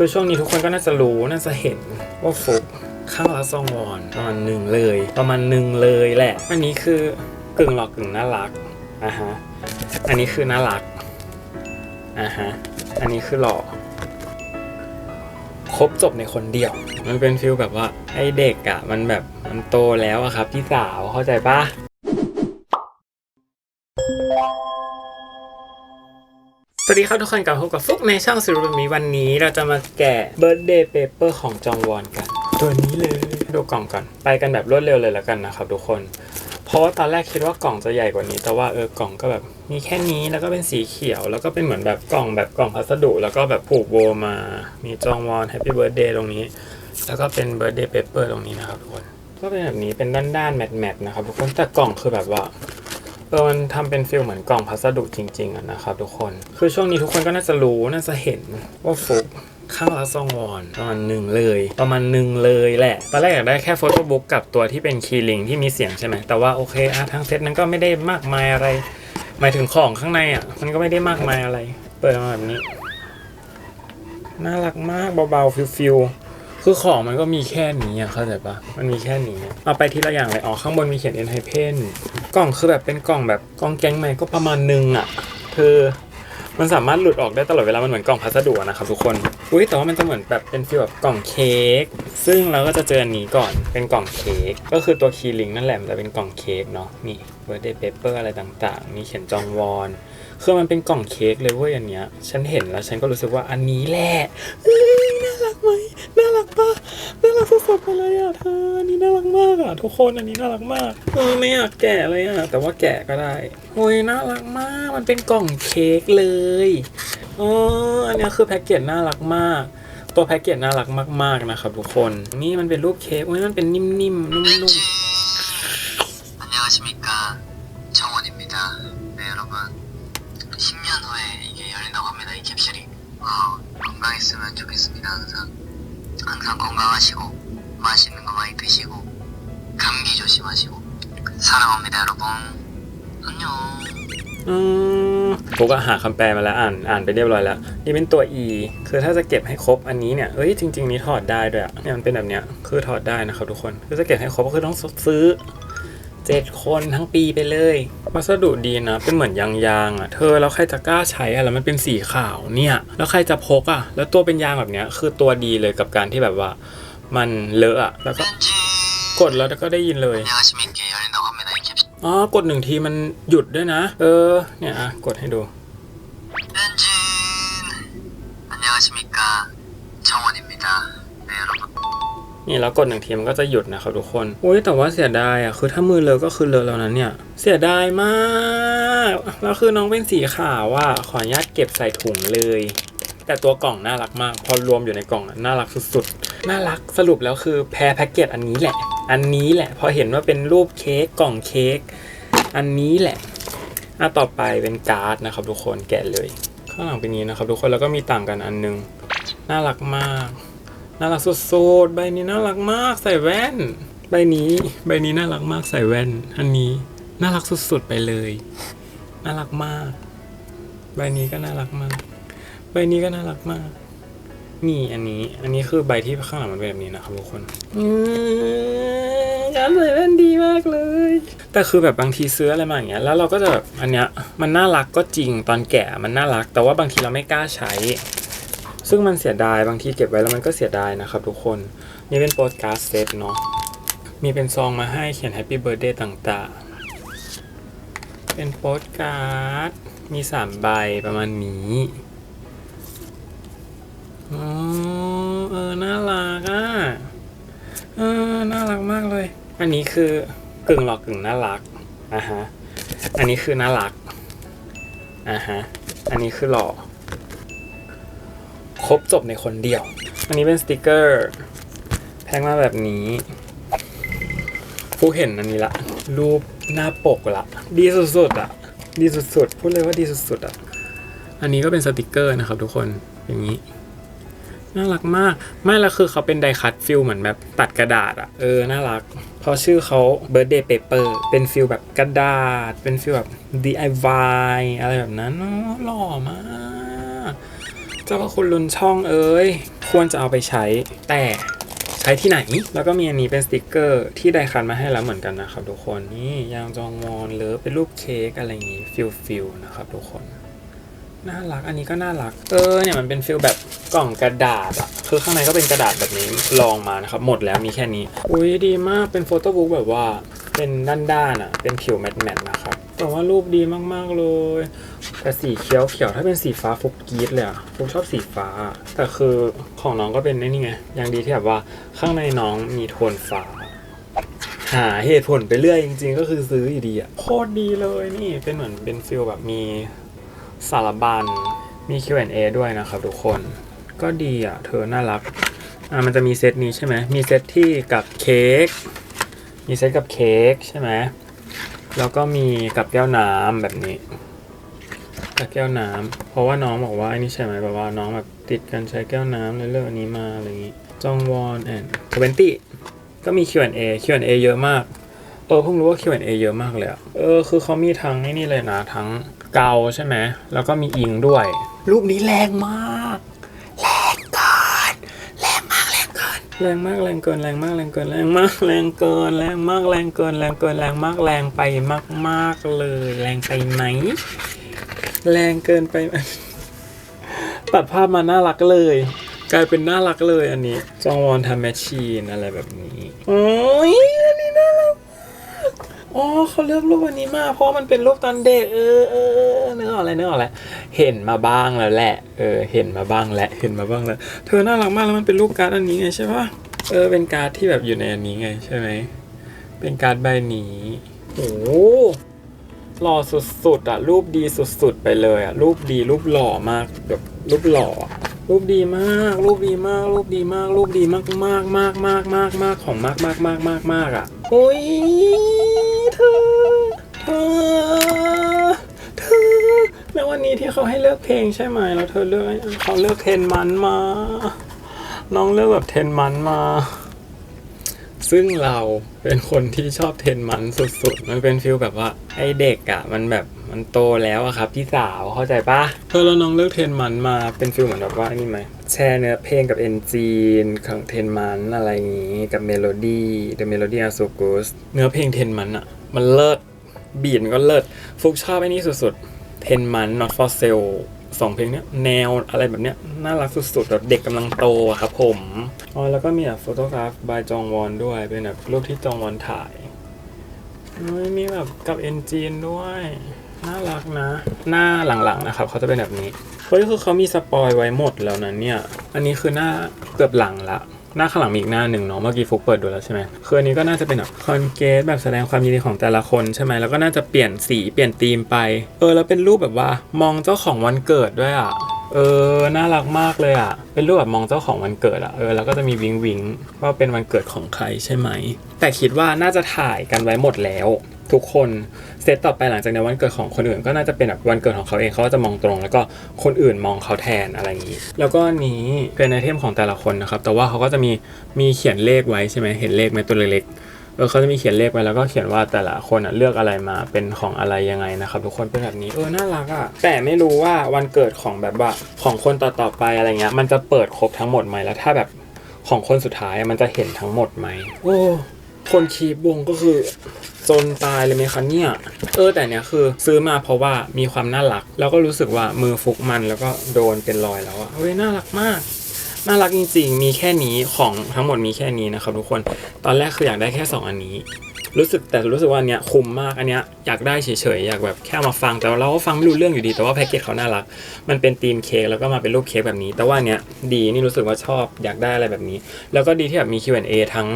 คือช่วงนี้ทุกคนก็น่าจะรู้น่าจะเห็นว่าฟุกข้างละซองวอนประมาณหนึ่งเลย ประมาณหนึ่งเลยแหละ อันนี้คือกึ่งหลอกกึ่งน่ารักอะฮะอันนี้คือน่ารักอะฮะอันนี้คือหล่อครบจบในคนเดียว มันเป็นฟิลแบบว่าไอเด็กอะ่ะ มันแบบมันโตแล้วอะครับ พี่สาวเข้าใจปะ สวัสดีครับทุกคนกลับพบกับฟุกในช่องสิรุมีวันนี้เราจะมาแกะ Birthday Paper ของจองวอนกัน ตัวนี้เลยดูกล่องก่อน ไปกันแบบรวดเร็วเลยแล้วกันนะครับทุกคน เพราะว่าตอนแรกคิดว่ากล่องจะใหญ่กว่านี้ แต่ว่าเออกล่องก็แบบมีแค่นี้แล้วก็เป็นสีเขียว แล้วก็เป็นเหมือนแบบกล่องแบบกล่องพัสดุ แล้วก็แบบผูกโบมา มีจองวอน Happy Birthday ตรงนี้ แล้วก็เป็น Birthday Paper ตรงนี้นะครับทุกคนก็เป็นแบบนี้เป็นด้านๆแมทๆนะครับทุกคนแต่กล่องคือแบบว่า เออมันทำเป็นฟิลเหมือนกล่องพัสดุจริงๆอะนะครับทุกคน คือช่วงนี้ทุกคนก็น่าจะรู้น่าจะเห็นว่าฟุกข้างละซองวอนประมาณหนึ่งเลย ประมาณหนึ่งเลยแหละ ตอนแรกอยากได้แค่โฟโต้บุ๊กกับตัวที่เป็นคีย์ลิงที่มีเสียงใช่ไหมแต่ว่าโอเคอะทั้งเซตนั้นก็ไม่ได้มากมายอะไร หมายถึงของข้างในอะมันก็ไม่ได้มากมายอะไร เปิดมาแบบนี้ น่ารักมากเบาๆฟิลๆ คือของมันก็มีแค่นี้อะเข้าใจปะมันมีแค่นี้อะเอาไปทีละอย่างเลยอ๋อข้างบนมีเขียน N h y p e n กล่องคือแบบเป็นกล่องแบบกล่องแกงใหม่ก็ประมาณนึงอะคือมันสามารถหลุดออกได้ตลอดเวลา มันเหมือนกล่องพัสดุนะครับทุกคน อุ้ยแต่ว่ามันจะเหมือนแบบเป็นฟีลแบบกล่องเค้ก ซึ่งเราก็จะเจออันนี้ก่อน เป็นกล่องเค้ก ก็คือตัวคีย์ลิงนั่นแหละ มันจะเป็นกล่องเค้กเนาะ นี่ birthday paper อะไรต่างๆ มีเขียนจองวอน คือมันเป็นกล่องเค้กเลยเว้ยอันเนี้ย ฉันเห็นแล้วฉันก็รู้สึกว่าอันนี้แหละ รักปะน่ารักสุดๆไปเลยอะเธออันนี้น่ารักมากอะทุกคนอันนี้น่ารักมากเออไม่อยากแกะเลยอะแต่ว่าแกะก็ได้โอ้ยน่ารักมากมันเป็นกล่องเค้กเลยเอออันนี้คือแพ็กเกจน่ารักมาก ตัวแพ็กเกจน่ารักมากๆนะครับทุกคน นี่มันเป็นรูปเค้กโอ้ยมันเป็นนิ่มๆนุ่มๆ 항상 건강하시고 맛있는 거 많이 드시고 감기 조심하시고 사랑합니다 여러분 안녕 อืมผมก็หาคำแปลมาแล้วอ่านอ่านไปเรียบร้อยแล้ว นี่เป็นตัว e คือถ้าจะเก็บให้ครบอันนี้เนี่ยเอ้ยจริง ๆ นี้ถอดได้ด้วยอะเนี่ยมันเป็นแบบเนี้ยคือถอดได้นะครับทุกคนคือจะเก็บให้ครบก็คือต้องซื้อ เจ็ดคนทั้งปีไปเลยวัสดุดีนะ เป็นเหมือนยางๆอ่ะเธอแล้วใครจะกล้าใช้อ่ะแล้วมันเป็นสีขาวเนี่ย แล้วใครจะพกอ่ะ แล้วตัวเป็นยางแบบเนี้ยคือตัวดีเลยกับการที่แบบว่า มันเลอะอ่ะแล้วก็ 벤진 กดแล้วก็ได้ยินเลย 안녕하십니까 열린다고 합니다 이 캡슐 อ๋อกดหนึ่งทีมันหยุดด้วยนะ เออเนี่ยอ่ะกดให้ดู 벤진 안녕하십니까 정원입니다 네 여러분 นี่แล้วกดหนึ่งทีมันก็จะหยุดนะครับทุกคนอุ้ยแต่ว่าเสียดายอะคือถ้ามือเลอะก็คือเลอะแล้วนะเนี่ย เสียดายมากแล้วคือน้องเป็นสีขาวอะขออนุญาตเก็บใส่ถุงเลย แต่ตัวกล่องน่ารักมาก พอรวมอยู่ในกล่องน่ารักสุดๆน่ารักสรุปแล้วคือแพ้แพ็กเกจอันนี้แหละ อันนี้แหละ พอเห็นว่าเป็นรูปเค้กกล่องเค้กอันนี้แหละอะต่อไปเป็นการ์ดนะครับทุกคนแกะเลย ข้างหลังเป็นนี้นะครับทุกคนแล้วก็มีต่างกันอันหนึงน่ารักมาก น่ารักสุดๆ ใบนี้น่ารักมากใส่แว่น ใบนี้ใบนี้น่ารักมากใส่แว่น อันนี้น่ารักสุดๆไปเลย น่ารักมาก ใบนี้ก็น่ารักมาก ใบนี้ก็น่ารักมาก นี่อันนี้ อันนี้คือใบที่ข้างหลังมันเป็นแบบนี้นะครับทุกคนอืมการใส่แว่นดีมากเลย แต่คือแบบบางทีซื้ออะไรมาอย่างเงี้ย แล้วเราก็จะแบบอันเนี้ยมันน่ารักก็จริงตอนแกะมันน่ารัก แต่ว่าบางทีเราไม่กล้าใช้ ซึ่งมันเสียดายบางทีเก็บไว้แล้วมันก็เสียดายนะครับทุกคนนี่เป็นโปสการ์ดเซตเนาะมีเป็นซองมาให้เขียน Happy Birthday ต่างๆ เป็นโปสการ์ดมีสามใบประมาณนี้อ๋อเออน่ารักอะเออน่ารักมากเลย อันนี้คือกึ่งหลอกกึ่งน่ารักอะฮะอันนี้คือน่ารักอะฮะอันนี้คือหล่อ ครบจบในคนเดียว อันนี้เป็นสติกเกอร์ แพงมาแบบนี้ผู้เห็นอันนี้ละ รูปหน้าปกละ ดีสุดๆอะ ดีสุดๆ พูดเลยว่าดีสุดๆอะ อันนี้ก็เป็นสติกเกอร์นะครับทุกคน อย่างนี้ น่ารักมาก ไม่ละคือเขาเป็นไดคัตฟิลเหมือนแบบตัดกระดาษอะ เออ น่ารัก เพราะชื่อเขา birthday paper เป็นฟิลแบบกระดาษ เป็นฟิลแบบ DIY อะไรแบบนั้นอ๋อหล่อมาก เจ้าพระคุณลุนช่องเอ้ยควรจะเอาไปใช้แต่ใช้ที่ไหน แล้วก็มีอันนี้เป็นสติกเกอร์ที่ไดคันมาให้แล้วเหมือนกันนะครับทุกคนนี่ยางจองวอนหรือเป็นรูปเค้กอะไรอย่างงี้ฟิลฟิลนะครับทุกคนน่ารักอันนี้ก็น่ารัก เออเนี่ยมันเป็นฟิลแบบกล่องกระดาษอะคือข้างในก็เป็นกระดาษแบบนี้ลองมานะครับ หมดแล้วมีแค่นี้ อุ้ยดีมากเป็นโฟโต้บุ๊กแบบว่าเป็นด้านๆอะเป็นผิวแมทๆนะครับ แต่ว่ารูปดีมาก ๆ เลย แต่สีเขียวเขียวๆถ้าเป็นสีฟ้าฟุกกีดเลยอะฟุกชอบสีฟ้า แต่คือของน้องก็เป็นไอ้นี่ไงยังดีที่แบบว่าข้างในน้องมีโทนฟ้า หาเหตุผลไปเรื่อยจริง ๆ ก็คือซื้ออยู่ดีอะโคตรดีเลยนี่เป็นเหมือนเป็นฟิลแบบมีสารบัญมี Q&A ด้วยนะครับทุกคน ก็ดีอะ เธอน่ารัก อะมันจะมีเซตนี้ใช่ไหม มีเซตที่กับเค้ก มีเซตกับเค้กใช่ไหม แล้วก็มีกับแก้วน้ำแบบนี้กับแก้วน้ำเพราะว่าน้องบอกว่าอ้นี่ใช่ไหมแบบว่าน้องแบบติดกันใช้แก้วน้ำเลยเลือกอันนี้มาอะไรอย่างงี้จองวอนแอนด์ทเวนตี้ก็มี Q&A Q&A เยอะมากเออเพิ่งรู้ว่า Q&A เยอะมากเลยอะเออคือเขามีทั้งอ้นี่เลยนะทั้งเกาใช่ไหมแล้วก็มีอิงด้วย รูปนี้แรงมาก แรงเกิน แรงมาก แรงเกิน แรงมากแรงเกินแรงมากแรงเกินแรงมากแรงเกินแรงมากแรงเกินแรงเกินแรงมากแรงไปมาก ๆเลย แรงไปไหมแรงเกินไปตัดภาพมาน่ารักเลย กลายเป็นน่ารักเลยอันนี้ จองวอนทำแมชชีนอะไรแบบนี้โอ้ยอันนี้น่ารักมาก อ๋อเขาเลือกรูปอันนี้มาเพราะมันเป็นรูปตอนเด็กเออเออเออนึกออกอะไรนึกออกแล้วเห็นมาบ้างแล้วแหละเออเห็นมาบ้างแล้วเห็นมาบ้างแล้วเธอน่ารักมากแล้วมันเป็นรูปการ์ดอันนี้ไงใช่ปะเออเป็นการ์ดที่แบบอยู่ในอันนี้ไงใช่ไหมเป็นการ์ดใบนี้โอ้หล่อสุดๆอะรูปดีสุดๆไปเลยอะรูปดีรูปหล่อมากแบบรูปหล่อรูปดีมาก รูปดีมาก รูปดีมาก รูปดีมากมากมากมากมากมากของมากมากมากมากมากอะโอ้ย เธอ เธอ เธอ แล้ววันนี้ที่เขาให้เลือกเพลงใช่ไหม แล้วเธอเลือกเขาเลือกเทนมันมา น้องเลือกแบบเทนมันมา ซึ่งเราเป็นคนที่ชอบเทนมันสุดๆ มันเป็นฟิลแบบว่าไอเด็กอะ่ะ มันแบบมันโตแล้วอะครับพี่สาวเข้าใจปะเออแล้วน้องเลือกเทนมันมาเป็นฟิลเหมือนแบบว่านี่ไหม แชร์เนื้อเพลงกับเอนจีนของเทนมันอะไรอย่างงี้กับเมโลดี้ The Melody are so good เนื้อเพลงเทนมันอะ่ะมันเลิศบีดมันก็เลิศฟุกชอบไอ้นี่สุดๆเทนมัน not for sale สองเพลงเนี้ยแนวอะไรแบบเนี้ยน่ารักสุดๆแบบเด็กกำลังโตครับผมอ๋อแล้วก็มีแบบโฟโตกราฟบายจองวอนด้วยเป็นแบบรูปที่จองวอนถ่ายเฮ้ยมีแบบกับเอนจีนด้วย น่ารักนะ หน้าหลังๆนะครับเขาจะเป็นแบบนี้ เฮ้ยคือเขามีสปอยไว้หมดแล้วนะเนี่ย อันนี้คือหน้าเกือบหลังละ หน้าข้างหลังมีอีกหน้าหนึ่งเนาะ เมื่อกี้ฟุกเปิดดูแล้วใช่ไหมคืออันนี้ก็น่าจะเป็นแบบคอนเกตแบบแสดงความยินดีของแต่ละคนใช่ไหมแล้วก็น่าจะเปลี่ยนสีเปลี่ยนธีมไป เออ แล้วเป็นรูปแบบว่ามองเจ้าของวันเกิดด้วยอะ เออ น่ารักมากเลยอะ เป็นรูปแบบมองเจ้าของวันเกิดอะ เออ แล้วก็จะมีวิงวิงว่าเป็นวันเกิดของใครใช่ไหม แต่คิดว่าน่าจะถ่ายกันไว้หมดแล้ว ทุกคนเซตต่อไปหลังจากในวันเกิดของคนอื่น ก็น่าจะเป็นแบบวันเกิดของเขาเองเขาก็จะมองตรง แล้วก็คนอื่นมองเขาแทนอะไรอย่างนี้ แล้วก็นี้เป็นไอเทมของแต่ละคนนะครับ แต่ว่าเขาก็จะมีมีเขียนเลขไว้ใช่ไหมเห็นเลขไหมตัวเล็กๆเออเขาจะมีเขียนเลขไว้แล้วก็เขียนว่าแต่ละคนอะเลือกอะไรมาเป็นของอะไรยังไงนะครับทุกคนเป็นแบบนี้เออน่ารักอะแต่ไม่รู้ว่าวันเกิดของแบบว่าของคนต่อๆไปอะไรเงี้ยมันจะเปิดครบทั้งหมดไหมแล้วถ้าแบบของคนสุดท้ายมันจะเห็นทั้งหมดไหมโอ้ คนคีบวงก็คือจนตายเลยไหมคะเนี่ย เออแต่เนี้ยคือซื้อมาเพราะว่ามีความน่ารัก แล้วก็รู้สึกว่ามือฟุกมันแล้วก็โดนเป็นรอยแล้วอะเว้ยน่ารักมาก น่ารักจริง ๆ มีแค่นี้ของทั้งหมดมีแค่นี้นะครับทุกคน ตอนแรกคืออยากได้แค่ 2 อันนี้ รู้สึกแต่รู้สึกว่าอันเนี้ยคุ้มมากอันเนี้ยอยากได้เฉยๆอยากแบบแค่มาฟังแต่เราก็ฟังไม่รู้เรื่องอยู่ดีแต่ว่าแพ็กเกจเขาน่ารัก มันเป็นธีมเค้กแล้วก็มาเป็นรูปเค้กแบบนี้ แต่ว่าอันเนี้ยดีนี่รู้สึกว่าชอบอยากได้อะไรแบบนี้ แล้วก็ดีที่แบบมี Q&A ทั้ง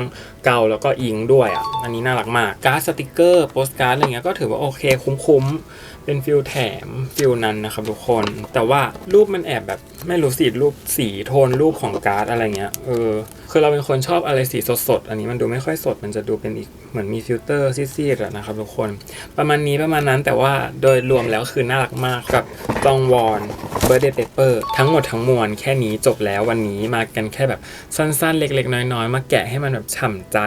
เกาแล้วก็อิงด้วยอะอันนี้น่ารักมากการ์ดสติกเกอร์โปสการ์ดอะไรเงี้ยก็ถือว่าโอเคคุ้มๆ เป็นฟิลแถมฟิลนั้นนะครับทุกคน แต่ว่ารูปมันแอบแบบไม่รู้สีรูปสีโทนรูปของการ์ดอะไรเงี้ยเออคือเราเป็นคนชอบอะไรสีสดๆ อันนี้มันดูไม่ค่อยสด มันจะดูเป็นอีกเหมือนมีฟิลเตอร์ซีดๆอะนะครับทุกคน ประมาณนี้ประมาณนั้นแต่ว่าโดยรวมแล้วคือน่ารักมากกับจองวอนเบอร์เดย์เปเปอร์ทั้งหมดทั้งมวลแค่นี้จบแล้ววันนี้มากันแค่แบบสั้นๆ เล็กๆ น้อยๆ มาแกะให้มันแบบฉ่ำใจ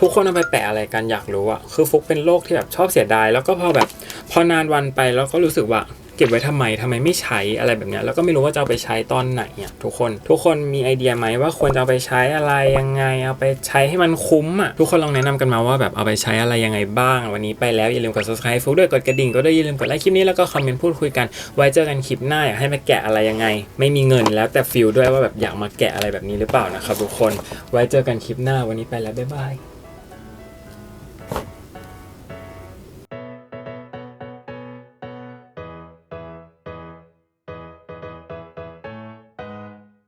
ทุกคนเอาไปแปะอะไรกันอยากรู้อะคือฟุกเป็นโรคที่แบบชอบเสียดาย แล้วก็พอแบบ พอนานวันไปแล้วก็รู้สึกว่าเก็บไว้ทำไมทำไมไม่ใช้อะไรแบบเนี้ยแล้วก็ไม่รู้ว่าจะเอาไปใช้ตอนไหนอะทุกคนทุกคนมีไอเดียไหมว่าควรจะเอาไปใช้อะไรยังไง เอาไปใช้ให้มันคุ้มอะทุกคนลองแนะนำกันมาว่าแบบเอาไปใช้อะไรยังไงบ้าง วันนี้ไปแล้วอย่าลืมกด subscribe ฟุกด้วยกดกระดิ่งก็ด้วยอย่าลืมกดไลค์คลิปนี้แล้วก็คอมเมนต์พูดคุยกัน ไว้เจอกันคลิปหน้าอยากให้มาแกะอะไรยังไง ไม่มีเงินแล้วแต่ฟิลด้วยว่าแบบอยากมาแกะอะไรแบบนี้หรือเปล่านะครับทุกคนไว้เจอกันคลิปหน้าวันนี้ไปแล้วบ๊ายบาย